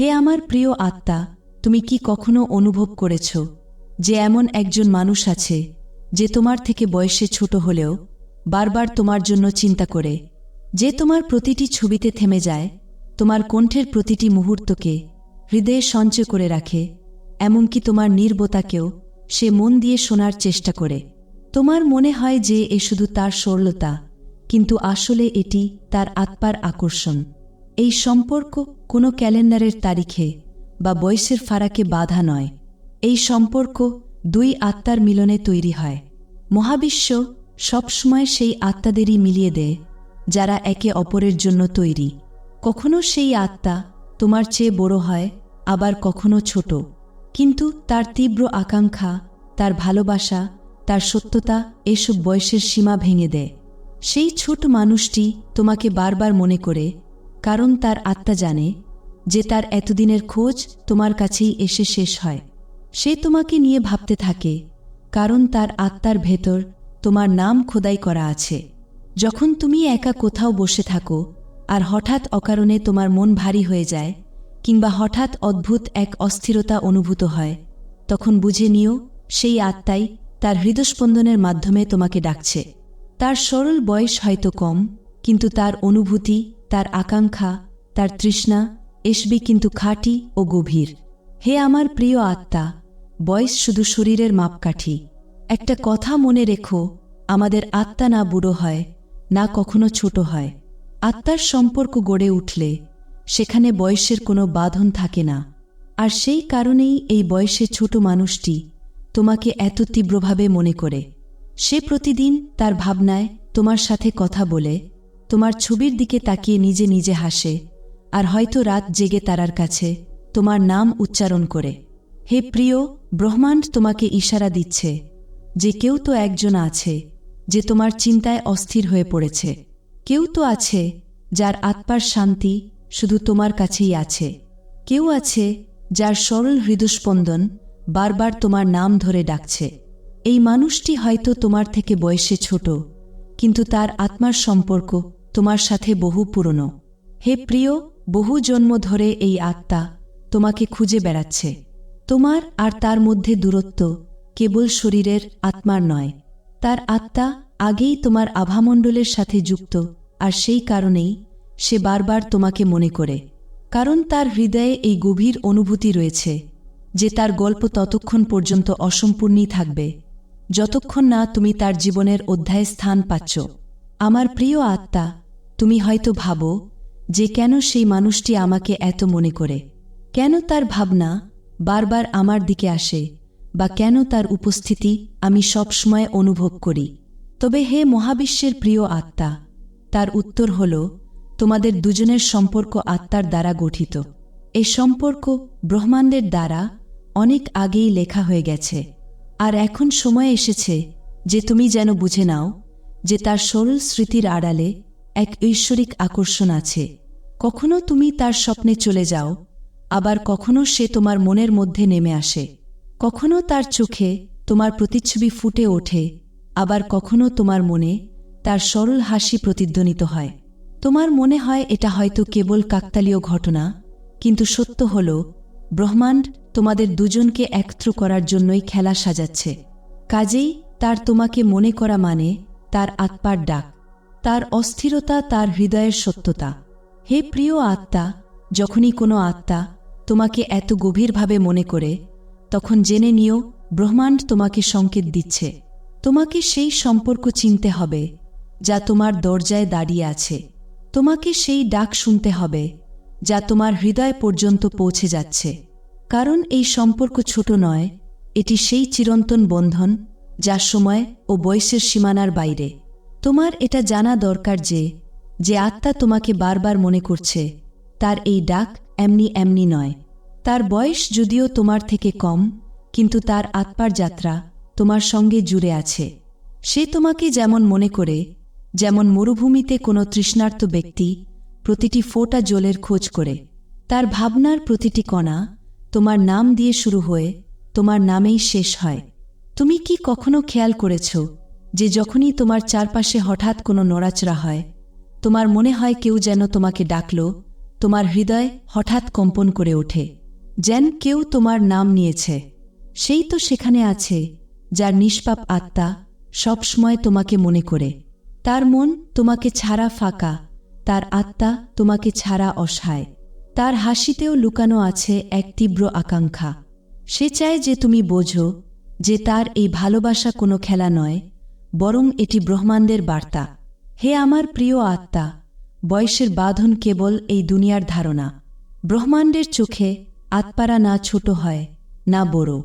হে আমার প্রিয় আত্মা, তুমি কি কখনো অনুভব করেছ যে এমন একজন মানুষ আছে যে তোমার থেকে বয়সে ছোট হলেও বারবার তোমার জন্য চিন্তা করে? যে তোমার প্রতিটি ছবিতে থেমে যায়, তোমার কণ্ঠের প্রতিটি মুহূর্তকে হৃদয়ে সঞ্চয় করে রাখে, এমনকি তোমার নির্বতাকেও সে মন দিয়ে শোনার চেষ্টা করে। তোমার মনে হয় যে এ শুধু তার সরলতা, কিন্তু আসলে এটি তার আত্মার আকর্ষণ। এই সম্পর্ক কোনো ক্যালেন্ডারের তারিখে বা বয়সের ফারাকে বাধা নয়। এই সম্পর্ক দুই আত্মার মিলনে তৈরি হয়। মহাবিশ্ব সবসময় সেই আত্মাদেরই মিলিয়ে দেয়, যারা একে অপরের জন্য তৈরি। কখনো সেই আত্মা তোমার চেয়ে বড় হয়, আবার কখনো ছোট। কিন্তু তার তীব্র আকাঙ্ক্ষা, তার ভালোবাসা, তার সত্যতা এসব বয়সের সীমা ভেঙে দেয়। সেই ছোট মানুষটি তোমাকে বারবার মনে করে কারণ তার আত্মা জানে যে তার এতদিনের খোঁজ তোমার কাছেই এসে শেষ হয়। সে তোমাকে নিয়ে ভাবতে থাকে, কারণ তার আত্মার ভেতর তোমার নাম খোদাই করা আছে। যখন তুমি একা কোথাও বসে থাকো আর হঠাৎ অকারণে তোমার মন ভারী হয়ে যায় কিংবা হঠাৎ অদ্ভুত এক অস্থিরতা অনুভূত হয়, তখন বুঝে নিও সেই আত্মাই তার হৃদস্পন্দনের মাধ্যমে তোমাকে ডাকছে। তার সরল বয়স হয়তো কম কিন্তু তার অনুভূতি, তার আকাঙ্ক্ষা, তার তৃষ্ণা এসবি কিন্তু খাঁটি ও গভীর। হে আমার প্রিয় আত্মা, বয়স শুধু শরীরের মাপকাঠি। একটা কথা মনে রেখো, আমাদের আত্মা না বুড়ো হয়, না কখনো ছোট হয়। আত্মার সম্পর্ক গড়ে উঠলে সেখানে বয়সের কোনো বাঁধন থাকে না। আর সেই কারণেই এই বয়সে ছোট মানুষটি তোমাকে এত তীব্রভাবে মনে করে। সে প্রতিদিন তার ভাবনায় তোমার সাথে কথা বলে তোমার ছবির দিকে তাকিয়ে নিজে নিজে হাসে, আর হয়তো রাত জেগে তারার কাছে তোমার নাম উচ্চারণ করে। হে প্রিয়, ব্রহ্মাণ্ড তোমাকে ইশারা দিচ্ছে যে কেউ তো একজন আছে যে তোমার চিন্তায় অস্থির হয়ে পড়েছে। কেউ তো আছে যার আত্মার শান্তি শুধু তোমার কাছেই আছে। কেউ আছে যার সরল হৃদস্পন্দন বারবার তোমার নাম ধরে ডাকছে। এই মানুষটি হয়তো তোমার থেকে বয়সে ছোট, কিন্তু তার আত্মার সম্পর্ক তোমার সাথে বহু পুরনো। হে প্রিয়, বহু জন্ম ধরে এই আত্মা তোমাকে খুঁজে বেড়াচ্ছে। তোমার আর তার মধ্যে দূরত্ব কেবল শরীরের আত্মার নয়। তার আত্মা আগেই তোমার আভামণ্ডলের সাথে যুক্ত, আর সেই কারণেই সে বারবার তোমাকে মনে করে। কারণ তার হৃদয়ে এই গভীর অনুভূতি রয়েছে, যে তার গল্প ততক্ষণ পর্যন্ত অসম্পূর্ণই থাকবে। যতক্ষণ না তুমি তার জীবনের অধ্যায়ে স্থান পাচ্ছ। আমার প্রিয় আত্মা তুমি হয়তো ভাবো যে কেন সেই মানুষটি আমাকে এত মনে করে? কেন তার ভাবনা বারবার আমার দিকে আসে বা কেন তার উপস্থিতি আমি সবসময় অনুভব করি? তবে হে মহাবিশ্বের প্রিয় আত্মা, তার উত্তর হল, তোমাদের দুজনের সম্পর্ক আত্মার দ্বারা গঠিত। এই সম্পর্ক ব্রহ্মাণ্ডের দ্বারা অনেক আগেই লেখা হয়ে গেছে। আর এখন সময় এসেছে যে তুমি যেন বুঝে নাও যে তার সরল স্মৃতির আড়ালে এক ঐশ্বরিক আকর্ষণ আছে। কখনো তুমি তার স্বপ্নে চলে যাও, আবার কখনো সে তোমার মনের মধ্যে নেমে আসে। কখনো তার চোখে তোমার প্রতিচ্ছবি ফুটে ওঠে, আবার কখনো তোমার মনে তার সরল হাসি প্রতিধ্বনিত হয়। তোমার মনে হয় এটা হয়তো কেবল কাকতালীয় ঘটনা, কিন্তু সত্য হল, ব্রহ্মাণ্ড তোমাদের দুজনকে একত্র করার জন্যই খেলা সাজাচ্ছে। কাজেই তার তোমাকে মনে করা মানে তার আত্মার ডাক। তার অস্থিরতা তার হৃদয়ের সত্যতা। হে প্রিয় আত্মা, যখনই কোনো আত্মা তোমাকে এত গভীরভাবে মনে করে, তখন জেনে নিও, ব্রহ্মাণ্ড তোমাকে সংকেত দিচ্ছে। তোমাকে সেই সম্পর্ক চিনতে হবে, যা তোমার দরজায় দাঁড়িয়ে আছে। তোমাকে সেই ডাক শুনতে হবে, যা তোমার হৃদয় পর্যন্ত পৌঁছে যাচ্ছে। কারণ এই সম্পর্ক ছোট নয়, এটি সেই চিরন্তন বন্ধন যা সময় ও বয়সের সীমানার বাইরে। তোমার এটা জানা দরকার যে যে আত্মা তোমাকে বারবার মনে করছে, তার এই ডাক এমনি এমনি নয়। তার বয়স যদিও তোমার থেকে কম, কিন্তু তার আত্মার যাত্রা তোমার সঙ্গে জুড়ে আছে। সে তোমাকে যেমন মনে করে, যেমন মরুভূমিতে কোনো তৃষ্ণার্ত ব্যক্তি প্রতিটি ফোঁটা জলের খোঁজ করে। তার ভাবনার প্রতিটি কণা তোমার নাম দিয়ে শুরু হয়ে তোমার নামেই শেষ হয়। তুমি কি কখনো খেয়াল করেছ যে যখনই তোমার চারপাশে হঠাৎ কোনো নড়াচড়া হয়, তোমার মনে হয় কেউ যেন তোমাকে ডাকল, তোমার হৃদয় হঠাৎ কম্পন করে ওঠে, যেন কেউ তোমার নাম নিয়েছে। সেই তো সেখানে আছে, যার নিষ্পাপ আত্মা সবসময় তোমাকে মনে করে। তার মন তোমাকে ছাড়া ফাঁকা, তার আত্মা তোমাকে ছাড়া অসহায়। তার হাসিতেও লুকানো আছে এক তীব্র আকাঙ্ক্ষা। সে চায় যে তুমি বোঝো যে তার এই ভালোবাসা কোনো খেলা নয় বরং এটি ব্রহ্মাণ্ডের বার্তা। হে আমার প্রিয় আত্মা, বয়সের বাঁধন কেবল এই দুনিয়ার ধারণা। ব্রহ্মাণ্ডের চোখে আত্মারা না ছোট হয়, না বড়।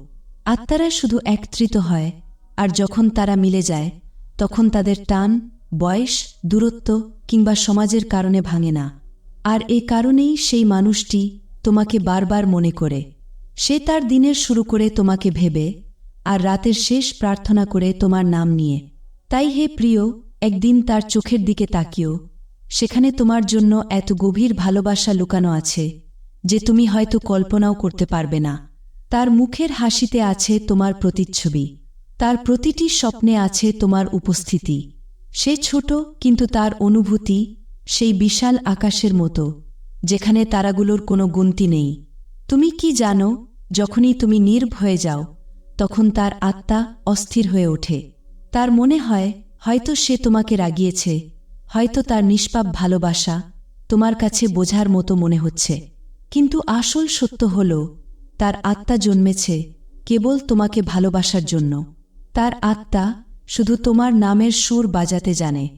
আত্মারা শুধু একত্রিত হয়, আর যখন তারা মিলে যায়, তখন তাদের টান, বয়স, দূরত্ব কিংবা সমাজের কারণে ভাঙে না। আর এ কারণেই সেই মানুষটি তোমাকে বারবার মনে করে। সে তার দিনের শুরু করে তোমাকে ভেবে, আর রাতের শেষ প্রার্থনা করে তোমার নাম নিয়ে। তাই হে প্রিয়, একদিন তার চোখের দিকে তাকিও। সেখানে তোমার জন্য এত গভীর ভালোবাসা লুকানো আছে যে তুমি হয়তো কল্পনাও করতে পারবে না। তার মুখের হাসিতে আছে তোমার প্রতিচ্ছবি। তার প্রতিটি স্বপ্নে আছে তোমার উপস্থিতি। সে ছোট, কিন্তু তার অনুভূতি সেই বিশাল আকাশের মতো, যেখানে তারাগুলোর কোনো গুনতি নেই। তুমি কি জানো, যখনই তুমি নির্ভ হয়ে যাও, তখন তার আত্মা অস্থির হয়ে ওঠে। তার মনে হয়, হয়তো সে তোমাকে রাগিয়েছে, হয়তো তার নিষ্পাপ ভালোবাসা তোমার কাছে বোঝার মতো মনে হচ্ছে। কিন্তু আসল সত্য হল, তার আত্মা জন্মেছে কেবল তোমাকে ভালোবাসার জন্য। তার আত্মা শুধু তোমার নামের সুর বাজাতে জানে।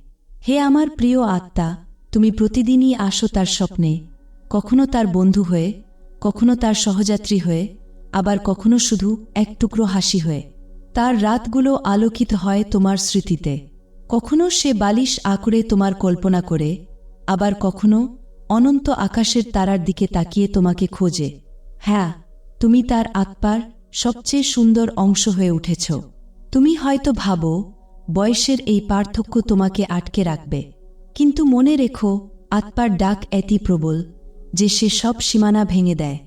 হে আমার প্রিয় আত্মা, তুমি প্রতিদিনই আসো তার স্বপ্নে। কখনো তার বন্ধু হয়ে, কখনো তার সহযাত্রী হয়ে, আবার কখনো শুধু এক টুকরো হাসি হয়ে। তার রাতগুলো আলোকিত হয় তোমার স্মৃতিতে। কখনো সে বালিশ আঁকড়ে তোমার কল্পনা করে, আবার কখনো অনন্ত আকাশের তারার দিকে তাকিয়ে তোমাকে খোঁজে। হ্যাঁ তুমি তার আত্মার সবচেয়ে সুন্দর অংশ হয়ে উঠেছ। তুমি হয়তো ভাবো, বয়সের এই পার্থক্য তোমাকে আটকে রাখবে। কিন্তু মনে রেখো আত্মার ডাক এতি প্রবল যে সে সব সীমানা ভেঙে দেয়।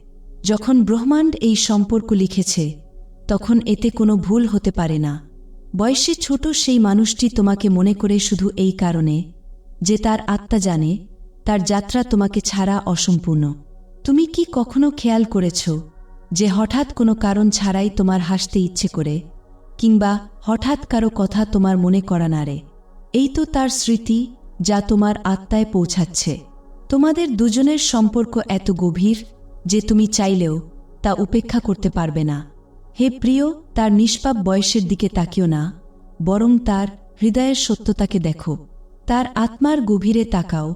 যখন ব্রহ্মাণ্ড এই সম্পর্ক লিখেছে তখন এতে কোনো ভুল হতে পারে না। বয়সে ছোট সেই মানুষটি তোমাকে মনে করে শুধু এই কারণে যে তার আত্মা জানে, তার যাত্রা তোমাকে ছাড়া অসম্পূর্ণ। তুমি কি কখনো খেয়াল করেছ যে হঠাৎ কোনো কারণ ছাড়াই তোমার হাসতে ইচ্ছে করে, কিংবা হঠাৎ কারও কথা তোমার মনে করা নারে এই তো তার স্মৃতি যা তোমার আত্মায় পৌঁছাচ্ছে। তোমাদের দুজনের সম্পর্ক এত গভীর যে তুমি চাইলেও তা উপেক্ষা করতে পারবে না। হে প্রিয়, তার নিষ্পাপ বয়সের দিকে তাকিও না, বরং তার হৃদয়ের সত্যতাকে দেখো। তার আত্মার গভীরে তাকাও,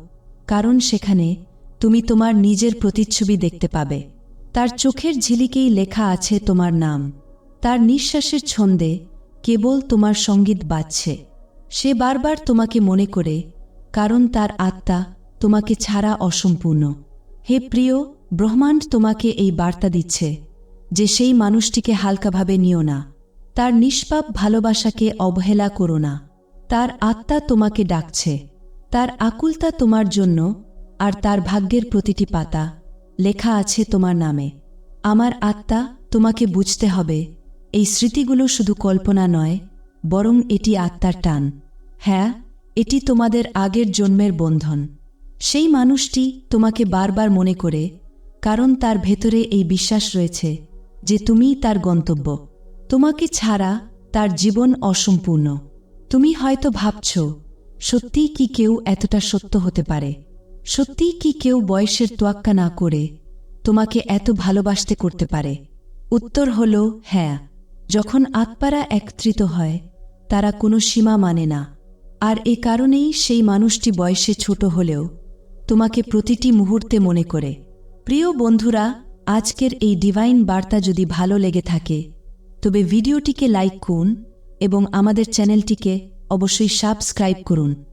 কারণ সেখানে তুমি তোমার নিজের প্রতিচ্ছবি দেখতে পাবে। তার চোখের ঝিলিকেই লেখা আছে তোমার নাম। তার নিঃশ্বাসের ছন্দে কেবল তোমার সংগীত বাজছে। সে বারবার তোমাকে মনে করে, কারণ তার আত্মা তোমাকে ছাড়া অসম্পূর্ণ। হে প্রিয়, ব্রহ্মাণ্ড তোমাকে এই বার্তা দিচ্ছে যে সেই মানুষটিকে হালকাভাবে নিও না। তার নিষ্পাপ ভালোবাসাকে অবহেলা করো না। তার আত্মা তোমাকে ডাকছে। তার আকুলতা তোমার জন্য আর তার ভাগ্যের প্রতিটি পাতা। লেখা আছে তোমার নামে। আমার আত্মা তোমাকে বুঝতে হবে। এই স্মৃতিগুলো শুধু কল্পনা নয়, বরং এটি আত্মার টান। হ্যাঁ এটি তোমাদের আগের জন্মের বন্ধন। সেই মানুষটি তোমাকে বারবার মনে করে, কারণ তার ভেতরে এই বিশ্বাস রয়েছে। যে তুমিই তার গন্তব্য। তোমাকে ছাড়া তার জীবন অসম্পূর্ণ। তুমি হয়তো ভাবছ, সত্যিই কি কেউ এতটা সত্য হতে পারে? সত্যিই কি কেউ বয়সের তোয়াক্কা না করে তোমাকে এত ভালোবাসতে করতে পারে? উত্তর হল হ্যাঁ। যখন আত্মারা একত্রিত হয়, তারা কোনো সীমা মানে না। আর এ কারণেই সেই মানুষটি বয়সে ছোট হলেও তোমাকে প্রতিটি মুহূর্তে মনে করে। প্রিয় বন্ধুরা আজকের এই ডিভাইন বার্তা যদি ভালো লেগে থাকে, তবে ভিডিওটিকে লাইক করুন এবং আমাদের চ্যানেলটিকে অবশ্যই সাবস্ক্রাইব করুন।